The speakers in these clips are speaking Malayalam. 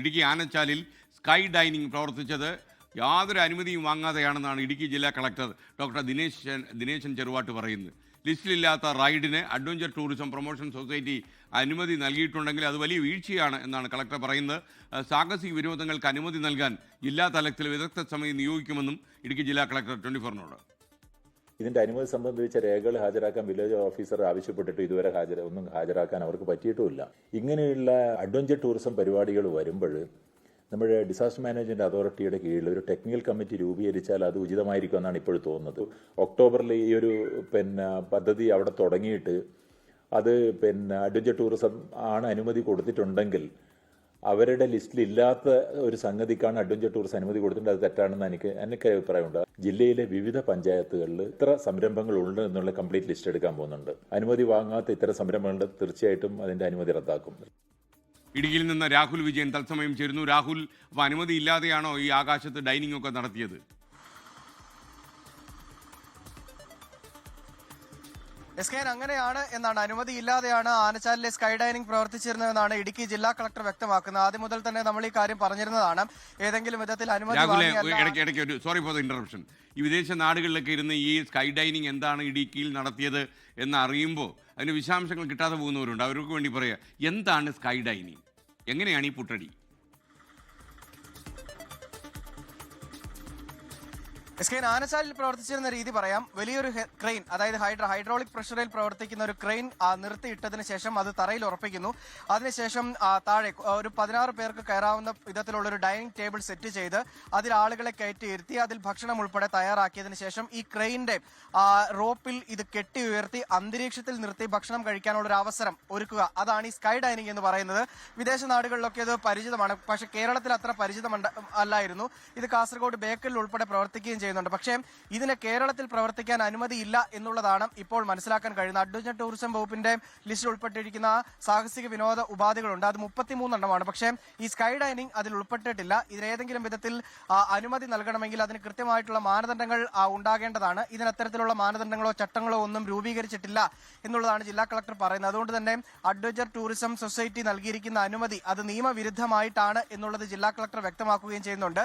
ഇടുക്കി ആനച്ചാലിൽ സ്കൈ ഡൈനിങ് പ്രവർത്തിച്ചത് യാതൊരു അനുമതിയും വാങ്ങാതെയാണെന്നാണ് ഇടുക്കി ജില്ലാ കളക്ടർ ഡോക്ടർ ദിനേശൻ ദിനേശൻ ചെറുവാട്ട് പറയുന്നത്. ലിസ്റ്റിലില്ലാത്ത റൈഡിന് അഡ്വഞ്ചർ ടൂറിസം പ്രൊമോഷൻ സൊസൈറ്റി അനുമതി നൽകിയിട്ടുണ്ടെങ്കിൽ അത് വലിയ വീഴ്ചയാണ് എന്നാണ് കളക്ടർ പറയുന്നത്. സാഹസിക വിനോദങ്ങൾക്ക് അനുമതി നൽകാൻ ജില്ലാ തലത്തിൽ വിദഗ്ധ സമിതി നിയോഗിക്കുമെന്നും ഇടുക്കി ജില്ലാ കളക്ടർ ട്വന്റി ഫോറിനോട് ഇതിന്റെ അനുമതി സംബന്ധിച്ച രേഖകൾ ഹാജരാക്കാൻ വില്ലേജ് ഓഫീസർ ആവശ്യപ്പെട്ടിട്ട് ഇതുവരെ ഹാജര ഒന്നും ഹാജരാക്കാൻ അവർക്ക് പറ്റിയിട്ടുമില്ല. ഇങ്ങനെയുള്ള അഡ്വഞ്ചർ ടൂറിസം പരിപാടികൾ വരുമ്പോൾ നമ്മുടെ ഡിസാസ്റ്റർ മാനേജ്മെന്റ് അതോറിറ്റിയുടെ കീഴിൽ ഒരു ടെക്നിക്കൽ കമ്മിറ്റി രൂപീകരിച്ചാൽ അത് ഉചിതമായിരിക്കും എന്നാണ് ഇപ്പോൾ തോന്നുന്നത്. ഒക്ടോബറിൽ ഈ ഒരു പിന്നെ പദ്ധതി അവിടെ തുടങ്ങിയിട്ട് അത് പിന്നെ അഡ്വഞ്ചർ ടൂറിസം ആണ് അനുമതി കൊടുത്തിട്ടുണ്ടെങ്കിൽ അവരുടെ ലിസ്റ്റിൽ ഇല്ലാത്ത ഒരു സംഗതിക്കാണ് അഡ്വഞ്ചർ ടൂറിസം അനുമതി കൊടുത്തിട്ടുണ്ട്. അത് തെറ്റാണെന്ന് എനിക്ക് എനിക്ക് അഭിപ്രായമുണ്ട്. ജില്ലയിലെ വിവിധ പഞ്ചായത്തുകളിൽ ഇത്ര സംരംഭങ്ങൾ ഉണ്ട് എന്നുള്ള കംപ്ലീറ്റ് ലിസ്റ്റ് എടുക്കാൻ പോകുന്നുണ്ട്. അനുമതി വാങ്ങാത്ത ഇത്തരം സംരംഭങ്ങൾ തീർച്ചയായിട്ടും അതിന്റെ അനുമതി റദ്ദാക്കും. ഇടുക്കിയിൽ നിന്ന് രാഹുൽ വിജയൻ തത്സമയം ചേരുന്നു. രാഹുൽ അപ്പോൾ അനുമതി ഇല്ലാതെയാണോ ഈ ആകാശത്ത് ഡൈനിങ് ഒക്കെ നടത്തിയത്? എസ് കെ അങ്ങനെയാണ് എന്നാണ് അനുമതിയില്ലാതെയാണ് ആനച്ചാലിലെ സ്കൈ ഡൈനിങ് പ്രവർത്തിച്ചിരുന്നതെന്നാണ് ഇടുക്കി ജില്ലാ കളക്ടർ വ്യക്തമാക്കുന്നത്. ആദ്യം മുതൽ തന്നെ നമ്മൾ ഈ കാര്യം പറഞ്ഞിരുന്നതാണ്. ഏതെങ്കിലും വിധത്തിൽ അനുമതി സോറി ഫോർ ഇന്റർപ്ഷൻ ഈ വിദേശ നാടുകളിലൊക്കെ ഇരുന്ന് ഈ സ്കൈ ഡൈനിങ് എന്താണ് ഇടുക്കിയിൽ നടത്തിയത് എന്ന് അറിയുമ്പോൾ അതിന് വിശദാംശങ്ങൾ കിട്ടാതെ പോകുന്നവരുണ്ട്. അവർക്ക് വേണ്ടി പറയാം എന്താണ് സ്കൈ ഡൈനിങ് എങ്ങനെയാണ് ഈ പുട്ടടി? എസ് കെ ആനച്ചാലിൽ പ്രവർത്തിച്ചിരുന്ന രീതി പറയാം. വലിയൊരു ക്രെയിൻ അതായത് ഹൈഡ്രോ ഹൈഡ്രോളിക് പ്രഷറിൽ പ്രവർത്തിക്കുന്ന ഒരു ക്രെയിൻ നിർത്തിയിട്ടതിന് ശേഷം അത് തറയിൽ ഉറപ്പിക്കുന്നു. അതിനുശേഷം താഴെ ഒരു പതിനാറ് പേർക്ക് കയറാവുന്ന വിധത്തിലുള്ള ഒരു ഡൈനിങ് ടേബിൾ സെറ്റ് ചെയ്ത് അതിൽ ആളുകളെ കയറ്റിയിരുത്തി അതിൽ ഭക്ഷണം ഉൾപ്പെടെ തയ്യാറാക്കിയതിനു ശേഷം ഈ ക്രെയിനിന്റെ റോപ്പിൽ ഇത് കെട്ടി ഉയർത്തി അന്തരീക്ഷത്തിൽ നിർത്തി ഭക്ഷണം കഴിക്കാനുള്ള ഒരു അവസരം ഒരുക്കുക. അതാണ് ഈ സ്കൈ ഡൈനിങ് എന്ന് പറയുന്നത്. വിദേശ നാടുകളിലൊക്കെ ഇത് പരിചിതമാണ്. പക്ഷേ കേരളത്തിൽ അത്ര പരിചിതമല്ലായിരുന്നു ഇത് കാസർഗോഡ് ബേക്കലിൽ ഉൾപ്പെടെ പ്രവർത്തിക്കുകയും ചെയ്യുന്നുണ്ട് പക്ഷേ ഇതിന് കേരളത്തിൽ പ്രവർത്തിക്കാൻ അനുമതിയില്ല എന്നുള്ളതാണ് ഇപ്പോൾ മനസ്സിലാക്കാൻ കഴിയുന്നത്. അഡ്വഞ്ചർ ടൂറിസം വകുപ്പിന്റെ ലിസ്റ്റിൽ ഉൾപ്പെട്ടിരിക്കുന്ന സാഹസിക വിനോദ ഉപാധികളുണ്ട്. അത് മുപ്പത്തിമൂന്നെണ്ണമാണ്. പക്ഷേ ഈ സ്കൈ ഡൈനിങ് അതിൽ ഉൾപ്പെട്ടിട്ടില്ല. ഇതിനേതെങ്കിലും വിധത്തിൽ അനുമതി നൽകണമെങ്കിൽ അതിന് കൃത്യമായിട്ടുള്ള മാനദണ്ഡങ്ങൾ ഉണ്ടാകേണ്ടതാണ്. ഇതിന് അത്തരത്തിലുള്ള മാനദണ്ഡങ്ങളോ ചട്ടങ്ങളോ ഒന്നും രൂപീകരിച്ചിട്ടില്ല എന്നുള്ളതാണ് ജില്ലാ കളക്ടർ പറയുന്നത്. അതുകൊണ്ട് തന്നെ അഡ്വഞ്ചർ ടൂറിസം സൊസൈറ്റി നൽകിയിരിക്കുന്ന അനുമതി അത് നിയമവിരുദ്ധമായിട്ടാണ് എന്നുള്ളത് ജില്ലാ കളക്ടർ വ്യക്തമാക്കുകയും ചെയ്യുന്നുണ്ട്.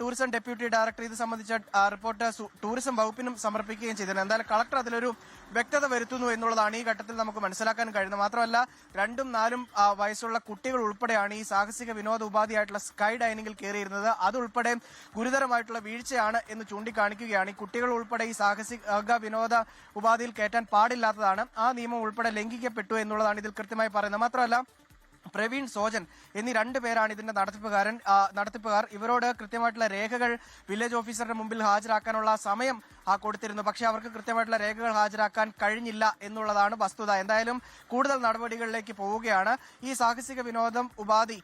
ടൂറിസം ഡെപ്യൂട്ടി ഡയറക്ടർ ഇത് സംബന്ധിച്ച റിപ്പോർട്ട് ടൂറിസം വകുപ്പിനും സമർപ്പിക്കുകയും ചെയ്തിരുന്നു. എന്തായാലും കളക്ടർ അതിലൊരു വ്യക്തത വരുത്തുന്നു എന്നുള്ളതാണ് ഈ ഘട്ടത്തിൽ നമുക്ക് മനസ്സിലാക്കാൻ കഴിയുന്നത്. മാത്രമല്ല രണ്ടും നാലും വയസ്സുള്ള കുട്ടികൾ ഉൾപ്പെടെയാണ് ഈ സാഹസിക വിനോദ ഉപാധിയായിട്ടുള്ള സ്കൈ ഡൈനിങ്ങിൽ കയറിയിരുന്നത്. അതുൾപ്പെടെ ഗുരുതരമായിട്ടുള്ള വീഴ്ചയാണ് എന്ന് ചൂണ്ടിക്കാണിക്കുകയാണ്. ഈ കുട്ടികൾ ഉൾപ്പെടെ ഈ സാഹസിക വിനോദ ഉപാധിയിൽ കയറ്റാൻ പാടില്ലാത്തതാണ്. ആ നിയമം ഉൾപ്പെടെ ലംഘിക്കപ്പെട്ടു എന്നുള്ളതാണ് ഇതിൽ കൃത്യമായി പറയുന്നത്. മാത്രമല്ല പ്രവീൺ സോജൻ എന്നീ രണ്ട് പേരാണ് ഇതിന്റെ നടത്തിപ്പുകാരൻ നടത്തിപ്പുകാർ. ഇവരോട് കൃത്യമായിട്ടുള്ള രേഖകൾ വില്ലേജ് ഓഫീസറുടെ മുമ്പിൽ ഹാജരാക്കാനുള്ള സമയം കൊടുത്തിരുന്നു. പക്ഷേ അവർക്ക് കൃത്യമായിട്ടുള്ള രേഖകൾ ഹാജരാക്കാൻ കഴിഞ്ഞില്ല എന്നുള്ളതാണ് വസ്തുത. എന്തായാലും കൂടുതൽ നടപടികളിലേക്ക് പോവുകയാണ്. ഈ സാഹസിക വിനോദം ഉപാധി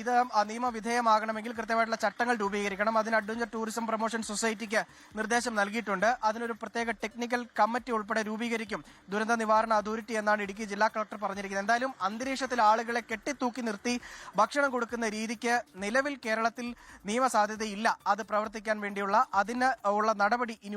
ഇത് നിയമവിധേയമാകണമെങ്കിൽ കൃത്യമായിട്ടുള്ള ചട്ടങ്ങൾ രൂപീകരിക്കണം. അതിന് അഡ്വഞ്ചർ ടൂറിസം പ്രൊമോഷൻ സൊസൈറ്റിക്ക് നിർദ്ദേശം നൽകിയിട്ടുണ്ട്. അതിനൊരു പ്രത്യേക ടെക്നിക്കൽ കമ്മിറ്റി ഉൾപ്പെടെ രൂപീകരിക്കും. ദുരന്ത നിവാരണ അതോറിറ്റി എന്നാണ് ഇടുക്കി ജില്ലാ കളക്ടർ പറഞ്ഞിരിക്കുന്നത്. എന്തായാലും അന്തരീക്ഷത്തിൽ ആളുകളെ കെട്ടിത്തൂക്കി നിർത്തി ഭക്ഷണം കൊടുക്കുന്ന രീതിക്ക് നിലവിൽ കേരളത്തിൽ നിയമസാധ്യതയില്ല. അത് പ്രവർത്തിക്കാൻ വേണ്ടിയുള്ള അതിന് ഉള്ള നടപടി ഇനി